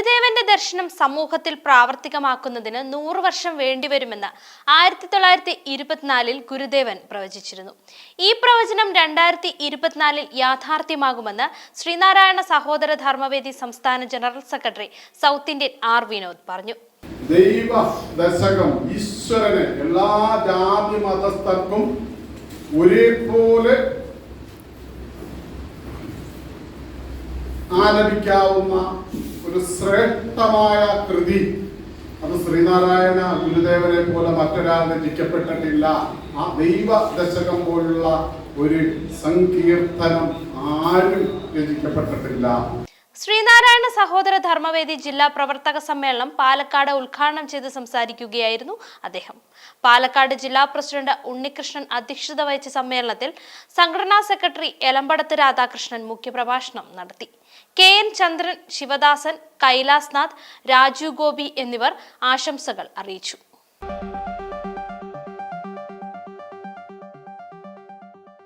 ഗുരുദേവന്റെ ദർശനം സമൂഹത്തിൽ പ്രാവർത്തികമാക്കുന്നതിന് നൂറ് വർഷം വേണ്ടിവരുമെന്ന് ആയിരത്തി തൊള്ളായിരത്തി ഇരുപത്തിനാലിൽ ഗുരുദേവൻ പ്രവചിച്ചിരുന്നു. ഈ പ്രവചനം രണ്ടായിരത്തി ഇരുപത്തിനാലിൽ യാഥാർത്ഥ്യമാകുമെന്ന് ശ്രീനാരായണ സഹോദര ധർമ്മവേദി സംസ്ഥാന general secretary South Indian R Vinod പറഞ്ഞു. ദൈവ ദശകം ഈശ്വരന് എല്ലാ ജാതി മതസ്ഥർക്കും ഒരേപോലെ ആലപിക്കാവുന്ന ഒരു ശ്രേഷ്ഠമായ കൃതി. അത് ശ്രീനാരായണ ഗുരുദേവനെ പോലെ മറ്റൊരാൾ രചിക്കപ്പെട്ടിട്ടില്ല ആ ദൈവ ദശകം പോലുള്ള ഒരു സങ്കീർത്തനം ആരും രചിക്കപ്പെട്ടിട്ടില്ല. ശ്രീനാരായണ സഹോദര ധർമ്മവേദി ജില്ലാ പ്രവർത്തക സമ്മേളനം പാലക്കാട് ഉദ്ഘാടനം ചെയ്ത് സംസാരിക്കുകയായിരുന്നു അദ്ദേഹം. പാലക്കാട് ജില്ലാ പ്രസിഡന്റ് ഉണ്ണികൃഷ്ണൻ അധ്യക്ഷത വഹിച്ച സമ്മേളനത്തിൽ സംഘടനാ സെക്രട്ടറി എലമ്പടത്ത് രാധാകൃഷ്ണൻ മുഖ്യപ്രഭാഷണം നടത്തി. കെ എൻ ചന്ദ്രൻ ശിവദാസൻ കൈലാസ്നാഥ് രാജു ഗോപി എന്നിവർ ആശംസകൾ അറിയിച്ചു.